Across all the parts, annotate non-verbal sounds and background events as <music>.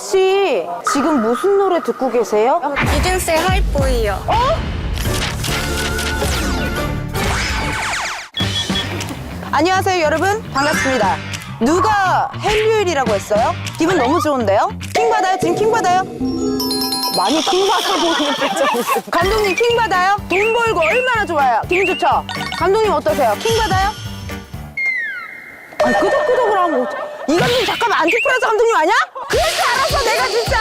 혹시 지금 무슨 노래 듣고 계세요? 이준세 하이보이요. 안녕하세요 여러분 반갑습니다 누가 헬류일이라고 했어요? 기분 너무 좋은데요? 킹 받아요? 지금 킹 받아요? 많이 킹 받아 보이는 표정이 있어 감독님 킹 받아요? 돈 벌고 얼마나 좋아요? 기분 좋죠? 감독님 어떠세요? 킹 받아요? 아니 끄덕끄덕을 하면 어떡- 이 감독님 잠깐만 안티프라자 감독님 아니야? 알았어 내가 진짜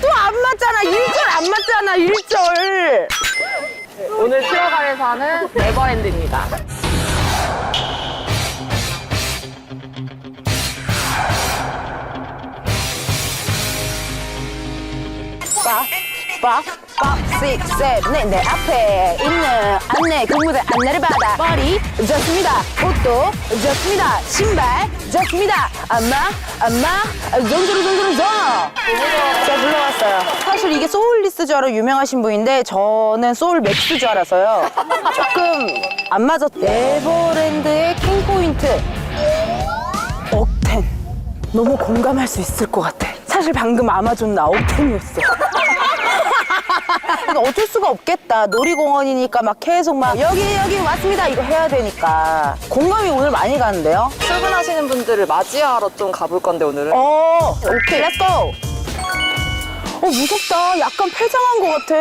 또 안 맞잖아. 1절 안 맞잖아. 1절. 오늘 쉬어가는 사는 네버엔드입니다. 빡, 빡. 5, 6, 7, 네 앞에 있는 안내, 그 근무대 안내를 받아. 머리 좋습니다. 옷도 좋습니다. 신발 좋습니다. 안마, 안마, 정조로 정조로 정 제가 불러왔어요. 사실 이게 소울리스주로 유명하신 분인데 저는 소울 맥스주 알아서요. 조금 안 맞았... 에버랜드의 킹포인트. 억텐. 너무 공감할 수 있을 것 같아. 사실 방금 아마존 나옥텐이었어. 그러니까 어쩔 수가 없겠다. 놀이공원이니까 막 계속 막 여기 여기 왔습니다 이거 해야 되니까 공감이 오늘 많이 가는데요. 출근하시는 분들을 맞이하러 좀 가볼 건데 오늘은. 어 오케이 렛츠고. 어 무섭다. 약간 폐장한 것 같아.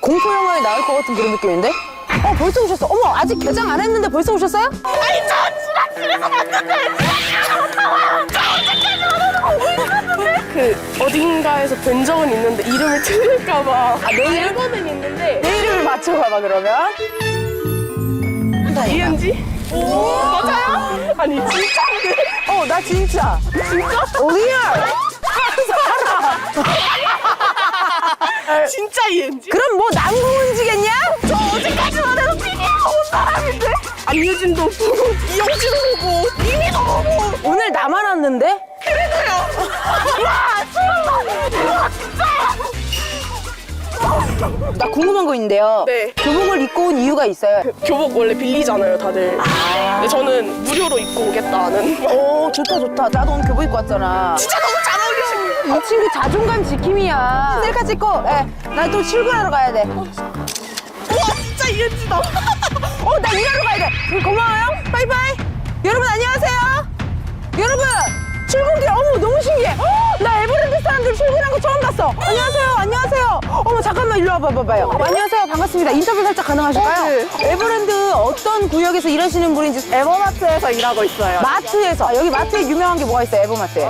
공포 영화에 나올 것 같은 그런 느낌인데. 어 벌써 오셨어. 어머 아직 개장 안 했는데 벌써 오셨어요? 아니 저 지났습니다. 그 어딘가에서 본 적은 있는데 이름을 틀릴까봐 아, 내, 알고는 있는데 내 이름을 맞춰봐봐 그러면. 이은지? 오 맞아요? 아니 진짜인데 어, 나 진짜. 진짜? 리얼. 진짜 이은지? 그럼 뭐 남궁은지겠냐? 저 어제까지만 해도 본 사람인데. 안유진도 보고 이영진도 보고 이미도 보고 오늘 나만 왔는데? 그래도요. 나 궁금한 거 있는데요. 네. 교복을 입고 온 이유가 있어요. 교복 원래 빌리잖아요 다들 근데 저는 무료로 입고 오겠다는 오, 좋다, 좋다. 나도 오늘 교복 입고 왔잖아. 진짜 너무 잘 어울리시고 이 친구 자존감 지킴이야. 셀카 찍고, 예. 나또 출근하러 가야 돼. 우와 진짜 이은지다 <laughs> 어, 나 일하러 가야 돼. 고마워요. 바이바이. 여러분, 안녕하세요. 여러분, 출근길, 어머, 너무 신기해. 어, 나 에버랜드 사람들 출근한 거 처음 봤어. 안녕하세요. 안녕하세요. 어머, 잠깐만, 일로 와봐, 봐봐요. 어, 안녕하세요. 반갑습니다. 인터뷰 살짝 가능하실까요? 에버랜드 어떤 구역에서 일하시는 분인지. 에버마트에서 일하고 있어요. 마트에서. 아, 여기 마트에 유명한 게 뭐가 있어요, 에버마트에?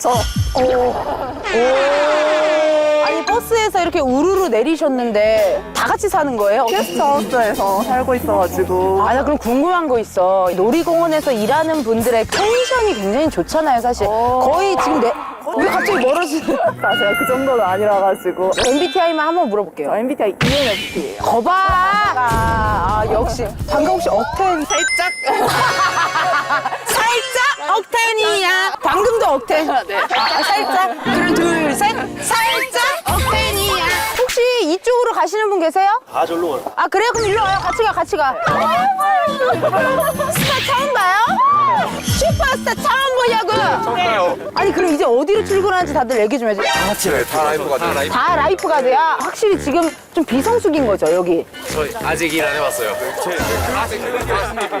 저아 니, 버스에서 이렇게 우르르 내리셨는데 다 같이 사는 거예요? 게스트하우스에서 살고 있어가지고 아, 나 그럼 궁금한 거 있어. 놀이공원에서 일하는 분들의 텐션이 굉장히 좋잖아요, 사실. 거의 지금 내, 왜 갑자기 멀어지는. <laughs> 사실 그 정도는 아니라가지고 MBTI만 한번 물어볼게요. MBTI ENFP예요. 거봐! 아, 역시. 방금 혹시 억텐 살짝 <laughs> 살짝 억텐이야. 방금도 억텐. 네. 아, 살짝. 그럼 둘, 셋. 살짝 억텐 이쪽으로 가시는 분 계세요? 아 절로 가. 아, 그래요? 그럼 일로 와요. 같이 가, 같이 가. 스타 처음 봐요? 슈퍼스타 처음 보냐고? 가요. 아니, 그럼 이제 어디로 출근하는지 다들 얘기 좀 해줘. 네, 다 라이프가 다 라이프. 다 라이프 가드야? 확실히 지금 좀 비성숙인 거죠, 여기? 저 아직 일 안 해봤어요.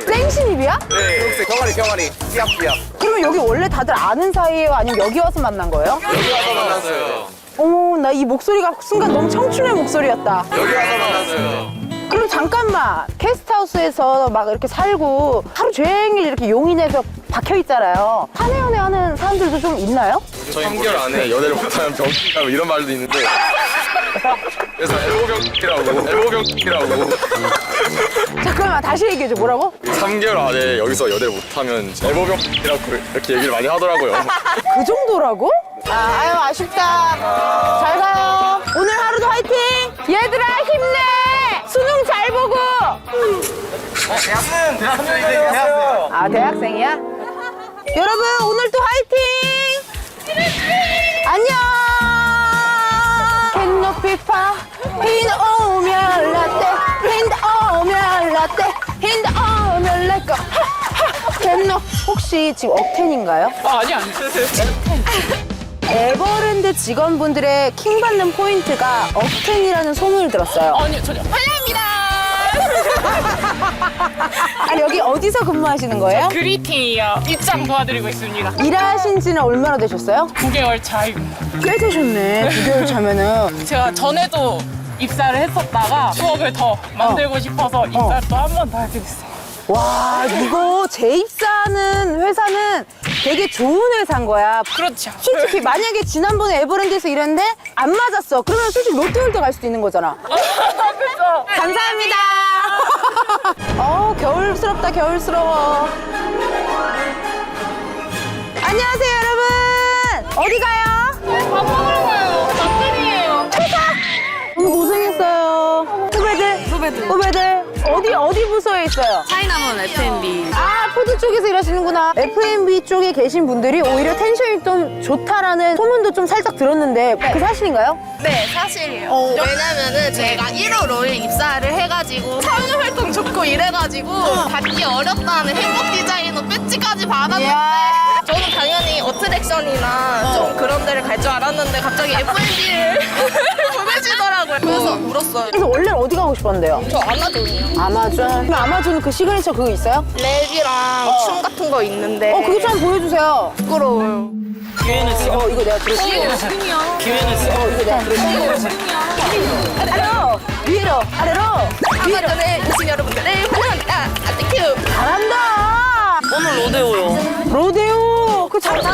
생신입이야? 네. 병아리 병아리 삐약삐약. 그러면 여기 원래 다들 아는 사이예요? 아니면 여기 와서 만난 거예요? 여기 와서 만났어요. 어머, 나이 목소리가 순간 너무 청춘의 목소리였다. 여기 와서 만났어요. 그럼 잠깐만, 게스트하우스에서 막 이렇게 살고 하루 종일 이렇게 용인에서 박혀 있잖아요. 한해 연애 하는 사람들도 좀 있나요? 저희 3개월 안에 연애를 못하면 병이라고 이런 말도 있는데. 그래서 엘보병이라고 엘보병이라고 잠깐만, 다시 얘기해줘. 뭐라고? 3개월 안에 여기서 연애를 못하면 엘보병이라고 이렇게 얘기를 많이 하더라고요. 그 정도라고? 아, 아유, 아쉽다. 잘 가요. 오늘 하루도 화이팅! 얘들아, 힘내! 수능 잘 보고! 아, 대학생이야? 여러분, 오늘도 화이팅! 안녕! 캔 높이 파, 흰 오면 라떼, 흰 오면 라떼, 흰 오면 내꺼. 캔 높, 혹시 지금 억텐인가요? 아, 아니 아니 에버랜드 직원분들의 킹 받는 포인트가 업텐이라는 소문을 들었어요. 아니 전혀 환영합니다. <laughs> 아니 여기 어디서 근무하시는 거예요? 그리팅이요. 입장 도와드리고 있습니다. 일하신 지는 얼마나 되셨어요? 9개월 차입니다. 꽤 되셨네. 9개월 차면은. 제가 전에도 입사를 했었다가 추억을 더 만들고 싶어서 입사를 또 한 번 더 하게 됐어요. 와 이거 재입사하는 회사는 되게 좋은 회사인 거야. 그렇죠. 솔직히 만약에 지난번에 에버랜드에서 일했는데 안 맞았어. 그러면 솔직히 롯데월드 갈 수도 있는 거잖아. 감사합니다. 어 겨울스럽다 겨울스러워. 안녕하세요 여러분. 어디 가요? 쪽에서 일하시는구나. F&B 쪽에 계신 분들이 오히려 텐션이 좀 좋다라는 소문도 좀 살짝 들었는데 그 사실인가요? 네, 사실이에요. 왜냐면은 제가 1월 5일 입사를 해가지고 참여활동 좋고 이래가지고 받기 어렵다는 행복 디자이너 배지까지 받았는데 저는 당연히 어트랙션이나 좀 그런 데를 갈 줄 알았는데 갑자기 F&B를 <laughs> 보내시더라고요. 그래서 울었어요. 그래서 원래 는 어디 가고 싶었는데요? 저 아마존이요. 아마존. 그럼 아마존 그 시그니처 그거 있어요? 랩이랑 춤 같은 거 있는데 어 그거 좀 한번 보여주세요. 부끄러워요. 기회는 지금 어 이거 내가 들었어. 기회는 지금 어 이거 내가 들었어. 아래로 위로 아래로 아마존에 오신 여러분들을 환영합니다. 아, 땡큐. 잘한다. 오늘 로데오요. 로데오 그 잘. 진짜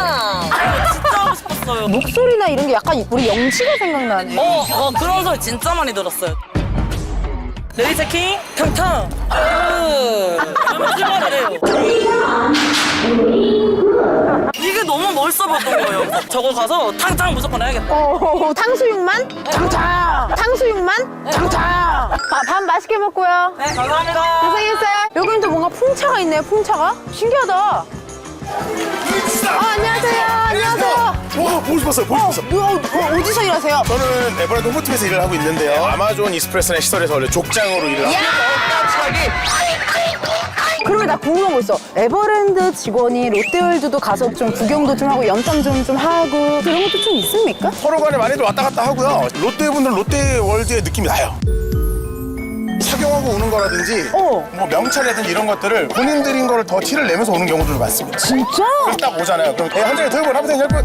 하고 싶었어요. 목소리나 이런 게 약간 우리 영치가 생각나네. 어, 어 그런 소리 진짜 많이 들었어요. 레디 체킹 탕탕. 그러면 출발을 해요. 이게 너무 멋있어 보였던 거예요. 저거 가서 탕탕 무조건 해야겠다. 어, 탕수육만? 장창! 탕수육만? 장창! 밥, 밥 맛있게 먹고요. 네, 감사합니다. 고생했어요. 여기는 또 뭔가 풍차가 있네요, 풍차가. 신기하다. 아, 안녕하세요. 안녕하세요. 와 보고 싶었어요 보고 어, 싶었어요 뭐, 어, 어디서 일하세요? 저는 에버랜드 홈트에서 일을 하고 있는데요 아마존 이스프레스의 시설에서 원래 족장으로 일을 하고 그러면 나 궁금한 거 있어. 에버랜드 직원이 롯데월드도 가서 좀 구경도 좀 하고 연장 좀, 좀 하고 그런 것도 좀 있습니까? 서로 간에 많이들 왔다 갔다 하고요 롯데 분들은 롯데월드의 느낌이 나요 착용하고 오는 거라든지 어. 뭐 명찰이라든지 이런 것들을 본인들인 거를 더 티를 내면서 오는 경우도 많습니다 진짜? 딱 오잖아요 그럼 한 장에 들고 한번 해볼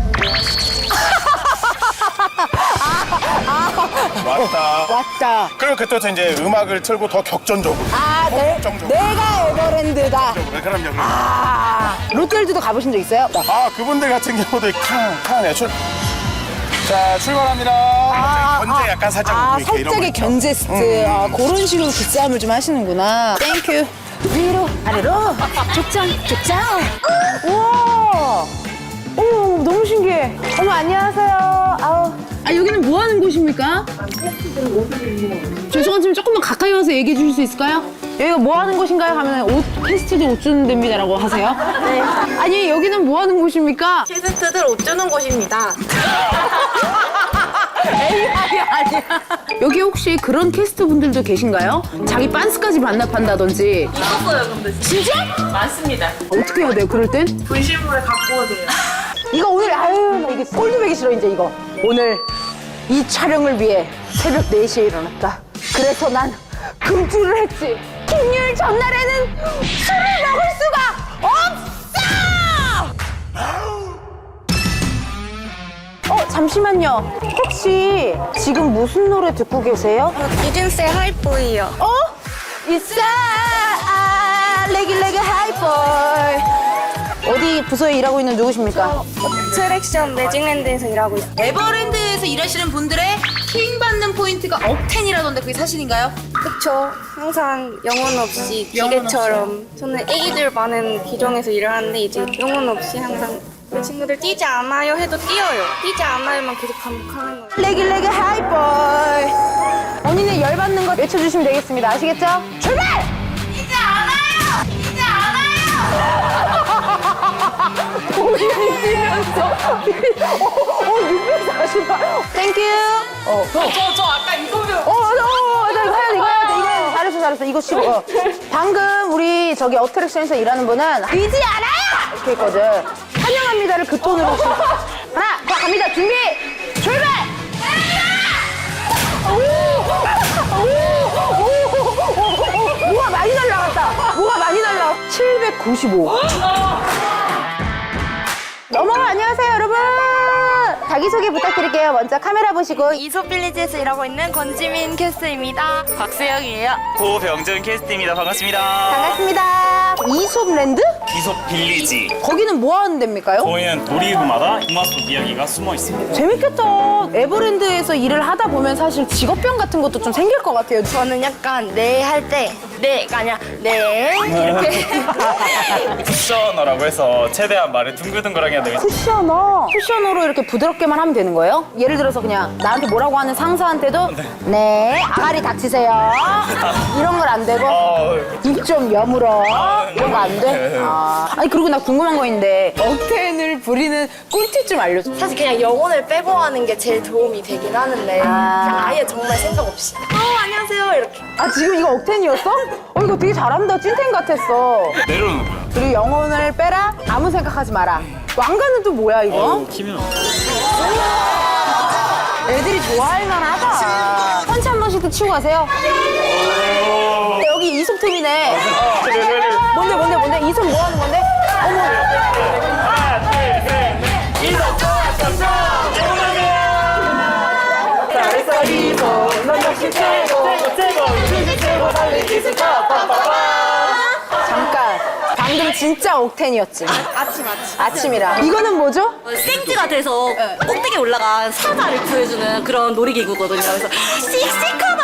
맞다 왔다. 그리고 그때부터 이제 음악을 틀고 더 격전적으로 아, 내, 걱정적. 내가 에버랜드다. 네, 그럼요 그럼요 아, 롯데월드도 가보신 적 있어요? 아 그분들 같은 경우도 캉 캉해요 출... 자 출발합니다 아, 견제 약간 살짝 아, 뭐 이렇게 이런 거 있죠. 견제 스트. 아, 그런 식으로 기싸움을 좀 하시는구나. 땡큐. 위로, 아래로. 족장, 족장. 우와. 어머, 너무 신기해. 어머, 안녕하세요. 아우. 아, 여기는 뭐 하는 곳입니까? 죄송하지만 조금만 가까이 와서 얘기해 주실 수 있을까요? 여기가 뭐 하는 곳인가요? 하면 옷, 캐스트들 옷 주는 데입니다라고 하세요? 네. 아니, 여기는 뭐 하는 곳입니까? 캐스트들 옷 주는 곳입니다. <laughs> 아니야. 여기 혹시 그런 캐스트 분들도 계신가요? 자기 빤스까지 반납한다든지. 있었어요, 근데. 진짜? 많습니다. 어떻게 해야 돼요, 그럴 땐? 분실물을 갖고 오세요. 이거 오늘, 아유, 나 이게 꼴도 보기 싫어, 이제 이거. 오늘 이 촬영을 위해 새벽 4시에 일어났다. 그래서 난 금주를 했지. 김율 전날에는 술을 먹을 수가 잠시만요. 혹시 지금 무슨 노래 듣고 계세요? 유진스의 하이보이요. 어? 있어 아 레기 레기 하이보이 어디 부서에 일하고 있는 누구십니까? 트랙션 매직랜드에서 일하고 있어요. 에버랜드에서 일하시는 분들의 킹 받는 포인트가 업텐이라던데 그게 사실인가요? 그쵸. 항상 영혼 없이 기계처럼. 저는 애기들 많은 기종에서 일을 하는데 이제 영혼 없이 항상 그 친구들 뛰지 않아요 해도 뛰어요. 뛰지 않아요만 계속 반복하는 거예요. 레기 레기 하이보이 언니는 열받는 거 외쳐주시면 되겠습니다 아시겠죠? 출발! 뛰지 않아요! 뛰지 않아요! <laughs> 본인이 뛰면서 어, 어, 640만 땡큐 어, 어. 저, 저 아까 이거를. 어, 맞아, 어, 맞아, 이거 해야 돼, 이거 해야 돼, 이거 해야 돼. 잘했어, 잘했어. 이거 싫어. 어. 방금 우리 저기 어트랙션에서 일하는 분은 뛰지 않아요! 이렇게 했거든. 피해자를 그 돈으로 어. <laughs> 하나 자 갑니다. 준비 출발! 뭐가 많이 날라갔다. 뭐가 많이 날라 795 <laughs> 자기소개 부탁드릴게요. 먼저 카메라 보시고. 이소빌리지에서 일하고 있는 권지민 캐스터입니다. 박수영이에요. 고병준 캐스트입니다. 반갑습니다. 반갑습니다. 이솝랜드? 기속 빌리지. 거기는 뭐 하는 데입니까요? 저희는 놀이부마다 동화 속 이야기가 숨어 있습니다. 재밌겠다. 에버랜드에서 일을 하다 보면 사실 직업병 같은 것도 좀 생길 것 같아요. 저는 약간 네할때 네가 아니라 네 이렇게 쿠셔너라고 해서 최대한 말을 둥글둥글하게 해야 되면 쿠셔너. 쿠셔너로 이렇게 부드럽게만 하면 되는 거예요? 예를 들어서 그냥 나한테 뭐라고 하는 상사한테도 네, 아가리 닥치세요. 이런 걸 안 되고 입좀 여물어. 이런 거 안 돼? 아. 아니 그리고 나 궁금한 거 있는데 억텐을 부리는 꿀팁 좀 알려줘. 사실 그냥 영혼을 빼고 하는 게 제일 도움이 되긴 하는데 아. 그냥 아예 정말 생각 없이 어 안녕하세요 이렇게 아 지금 이거 억텐이었어? 어 이거 되게 잘한다. 찐텐 같았어. 내려오는 거야. 그리고 영혼을 빼라. 아무 생각하지 마라. 왕관은 또 뭐야 이거? 키면 애들이 좋아할 만하다. 펀치 한 번씩 또 치고 가세요. 여기 이솝템이네. 뭔데 뭔데 뭔데? 이솝 뭐 하는 건데? 어머. 잠깐. 진짜 옥텐이었지. 아침 아침 아침이라. 이거는 뭐죠? 생지가 돼서 꼭대기에 올라간 사자를 구해주는 그런 놀이기구거든요 그래서 씩씩하다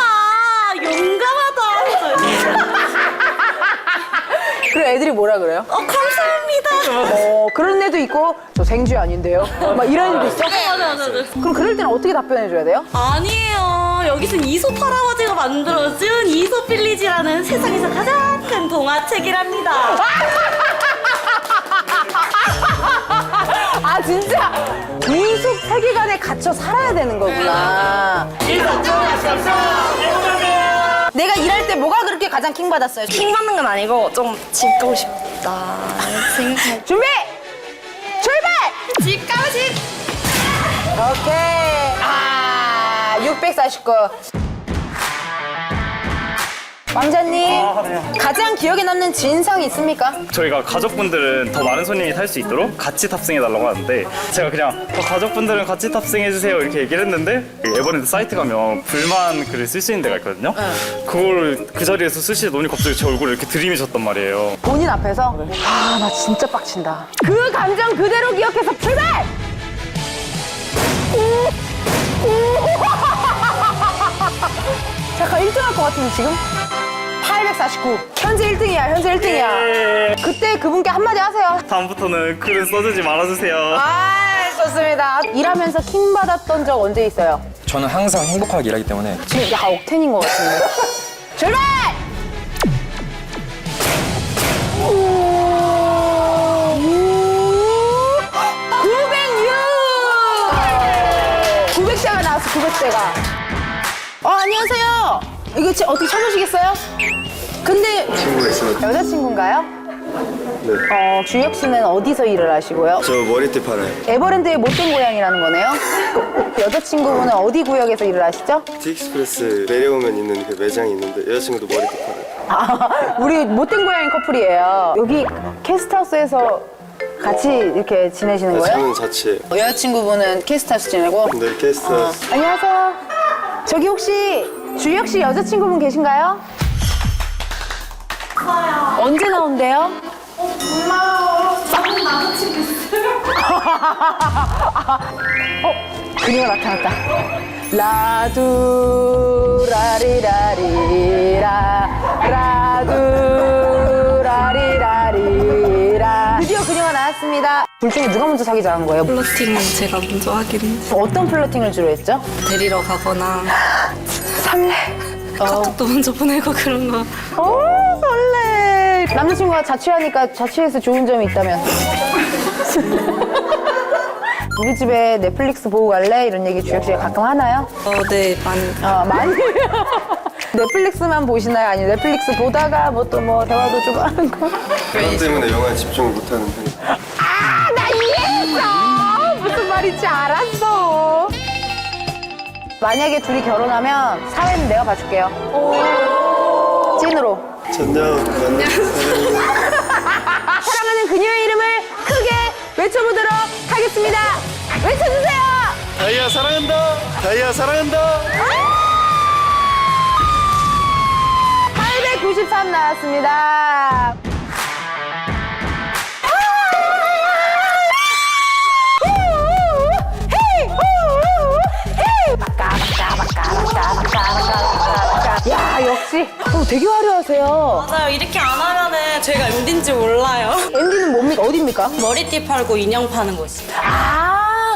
용감하다 <laughs> 그럼 애들이 뭐라 그래요? 어 감사합니다 어, 그런 애도 있고 저 생쥐 아닌데요? 막 이런 애도 있어? 맞아 맞아 맞아 그럼 그럴 때는 어떻게 답변해 줘야 돼요? 아니에요. 여기선 이솝 할아버지가 만들어준 이솝 빌리지라는 세상에서 가장 큰 동화책이랍니다. <laughs> 진짜 이속 세계관에 갇혀 살아야 되는 거구나. 내가 일할 때 뭐가 그렇게 가장 킹 받았어요? 킹 받는 건 아니고 좀 집 가고 싶다 생각. 준비 출발. 집 가고 싶. 오케이. 아 649. 왕자님 가장 기억에 남는 진상 있습니까? 저희가 가족분들은 더 많은 손님이 탈 수 있도록 같이 탑승해 달라고 하는데 제가 그냥 어, 가족분들은 같이 탑승해 주세요 이렇게 얘기를 했는데 그 에버랜드 사이트 가면 불만 글을 쓸 수 있는 데가 있거든요. 그걸 그 자리에서 쓰시다 보니 갑자기 제 얼굴을 이렇게 들이미셨단 말이에요. 본인 앞에서 아 나 진짜 빡친다. 그 감정 그대로 기억해서 출발. 우, 우. 잠깐 1등 할 것 같은데 지금? 849. 현재 1등이야. 현재 1등이야. 그때 그분께 한마디 하세요. 다음부터는 글은 써주지 말아주세요. 아, 좋습니다. 일하면서 킹 받았던 적 언제 있어요? 저는 항상 행복하게 일하기 때문에 지금 약간 억텐인 것 같은데. <laughs> 출발! 우- 906! 900대가 나왔어, 900대가. 어, 안녕하세요. 이거 지- 어떻게 쳐보시겠어요? 근데 친구가 있어요. 여자친구인가요? 네. 어, 주혁 씨는 어디서 일을 하시고요? 저 머리띠 팔아요. 에버랜드의 못된 고양이라는 거네요. <laughs> 여자친구분은 어디 구역에서 일을 하시죠? 티익스프레스 내려오면 있는 그 매장이 있는데 여자친구도 머리띠 팔아요. 아, <laughs> 우리 못된 고양이 커플이에요. 여기 캐스트하우스에서 같이 이렇게 지내시는 거예요? 저는 자취예요. 여자친구분은 캐스트하우스 지내고? 네, 게스트 어, 안녕하세요. 저기 혹시 주혁 씨 여자친구분 계신가요? 언제 나온대요? 어, <laughs> 그녀가 나타났다. 라두 라리라리라 라두 드디어 그녀가 나왔습니다. 둘 중에 누가 먼저 사기 잘한 거예요? 플러팅은 제가 먼저 하긴 어떤 플러팅을 주로 했죠? 데리러 가거나 설레. 카톡도 먼저 보내고 그런 거. 어, 설레. 남자친구가 자취하니까 자취해서 좋은 점이 있다면? <laughs> 우리 집에 넷플릭스 보고 갈래? 이런 얘기 주혁 씨가 가끔 하나요? 어, 네, 많이. 아, 많이. 넷플릭스만 보시나요? 아니면 넷플릭스 보다가 뭐 또 뭐 대화도 좀 하는 거? 그것 때문에 영화에 집중을 못하는 편이에요. 아, 나 이해했어! 무슨 말인지 알았어. 만약에 둘이 결혼하면 사회는 내가 봐줄게요. 찐으로. 전혀 만나는 사람이 사랑하는 그녀의 이름을 크게 외쳐보도록 하겠습니다. 외쳐주세요. 다이아 사랑한다. 다이아 사랑한다. 893 나왔습니다. 야 역시 어, 되게 화려하세요. 맞아요. 이렇게 안 하면은 저희가 MD인지 몰라요. MD는 뭡니까? 어디입니까? 머리띠 팔고 인형 파는 곳이요. 아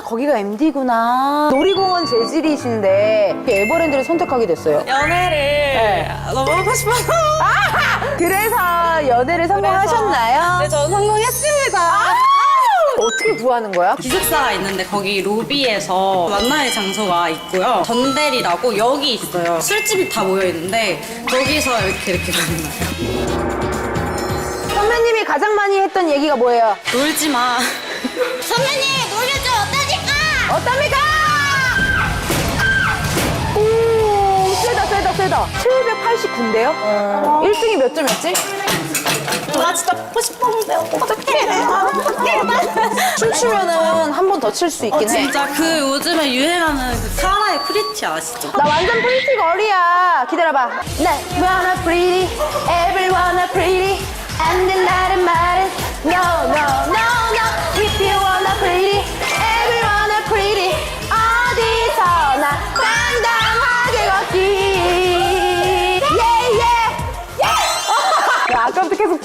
거기가 MD구나. 놀이공원 재질이신데 에버랜드를 선택하게 됐어요. 연애를 너무 하고 싶어서. 그래서 연애를 성공하셨나요? 네, 저는 성공했습니다. 어떻게 구하는 거야? 기숙사가 있는데 거기 로비에서 만나의 장소가 있고요. 전델이라고 여기 있어요. 술집이 다 모여 있는데 거기서 이렇게 이렇게 만나요. 선배님이 가장 많이 했던 얘기가 뭐예요? 놀지 마. <laughs> 선배님 어떻습니까? 오, 세다, 세다, 세다. 789인데요? 1등이 몇 점이었지? 나 진짜 보고 싶었는데 어떡해. 어떡해. 춤추면은 한 번 더 칠 수 있긴 해. 진짜 그 요즘에 유행하는 그 카라의 프리티 아시죠? 나 완전 프리티 걸이야. 기다려봐. 나 wanna pretty, everyone a pretty. And then 나는 말은 no, no, no.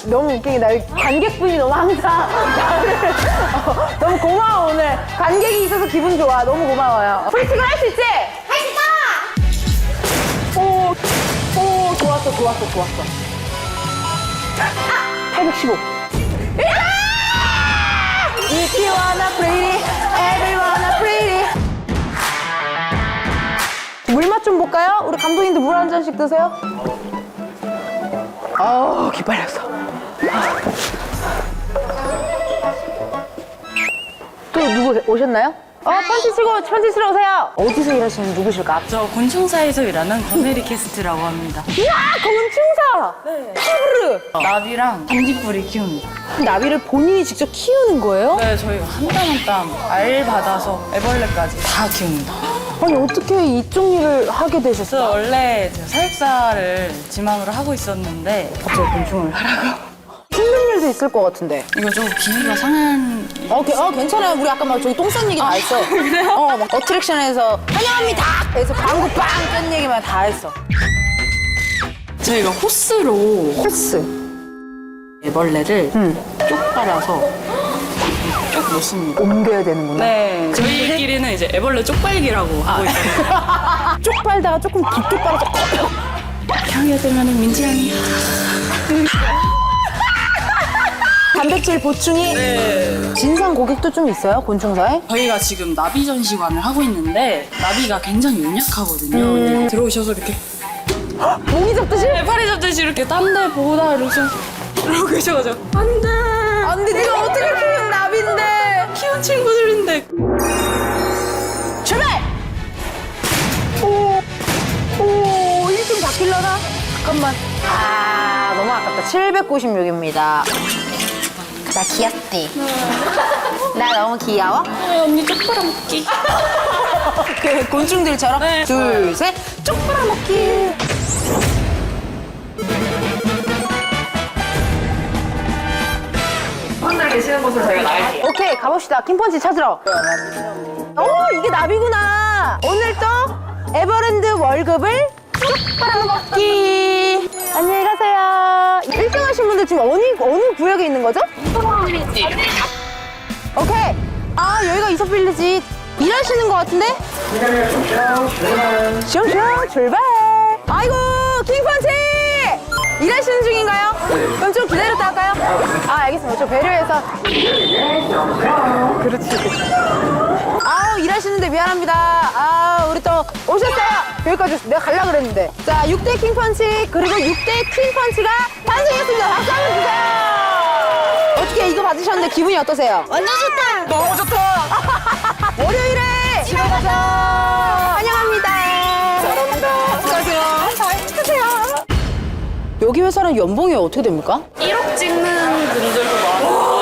너무 웃긴 게 나 관객분이 너무 항상 나를 어, <laughs> 너무 고마워 오늘 관객이 있어서 기분 좋아 너무 고마워요 프리팅을 할 수 있지? 할 수 있다! 오, 오 좋았어 좋았어 좋았어 아! 815 If you wanna pretty, everyone a pretty 물맛 좀 볼까요? 우리 감독님도 물 한 잔씩 드세요 아우 기빨렸어 또 누구 오셨나요? 어 펀치 치고 펀치 치러 오세요 어디서 일하시는 누구실까? 저 곤충사에서 일하는 권혜리 캐스트라고 합니다. 이야 곤충사 네. 푸르 나비랑 반딧불이 키웁니다. 나비를 본인이 직접 키우는 거예요? 네, 저희가 한땀 한 땀 알 받아서 애벌레까지 다 키웁니다. 아니 어떻게 이쪽 일을 하게 저 되셨어요? 원래 제가 사육사를 지망으로 하고 있었는데 갑자기 곤충을 하라고. 힘든 일도 있을 것 같은데. 이거 좀 기미가 상한 어, 게- 어 괜찮아요. 우리 아까 막 저기 똥 싼 얘기 다 했어. <laughs> 어, 막 어트랙션에서 환영합니다! 그래서 광고 빵뜬 얘기만 다 했어. 저희가 호스로 호스. 애벌레를 쪽 빨아서 쪽 놓습니다. 옮겨야 되는구나. 네. 저희끼리는 이제 애벌레 쪽빨기라고 하고 있어요. <laughs> 쪽 빨다가 조금 깊게 빨아서 향이 되면은 민지향이. <laughs> 단백질 보충이 진상 고객도 좀 있어요 곤충사에? 저희가 지금 나비 전시관을 하고 있는데 나비가 굉장히 연약하거든요. 근데 들어오셔서 이렇게 모기 잡듯이? 네, 파리 잡듯이 이렇게 딴 데 보다 이러면서 이러고 계셔가지고 안돼 안돼 네가 어떻게 키운 나비인데 키운 친구들인데 출발! 오, 오, 1등 바뀔려나? 잠깐만. 아, 너무 아깝다. 796입니다. 나 귀엽지? <laughs> 나 너무 귀여워? 아, 언니 쪽 빨아먹기 <laughs> 그 곤충들처럼 네. 둘, 셋, 쪽 빨아먹기. 혼자 계시는 곳으로 저희가 나갈게요 오케이, 가봅시다. 킴펀치 찾으러. 오, 이게 나비구나. 오늘 또 에버랜드 월급을 쭉 빨아먹기. 안녕히 가세요. 1등 하신 분들 지금 어느, 어느 구역에 있는 거죠? 오케이. 아, 여기가 이소빌리지. 일하시는 것 같은데? 슝슝 출발. 아이고, 킹펀치! 일하시는 중인가요? 그럼 좀 기다렸다 할까요? 아, 알겠습니다. 저 배려해서. 그렇지. 일 하시는데 미안합니다. 아, 우리 또 오셨어요. 여기까지 왔어. 내가 갈라 그랬는데. 자, 6대 킹펀치, 그리고 6대 퀸펀치가 탄생했습니다. 박수 한번 주세요. 어떻게 이거 받으셨는데 기분이 어떠세요? 완전 좋다. 너무 좋다. <laughs> 월요일에 집에 가자. 환영합니다. 사랑합니다. 수고하세요. 잘 힘드세요. 여기 회사는 연봉이 어떻게 됩니까? 1억 찍는 분들도 많고.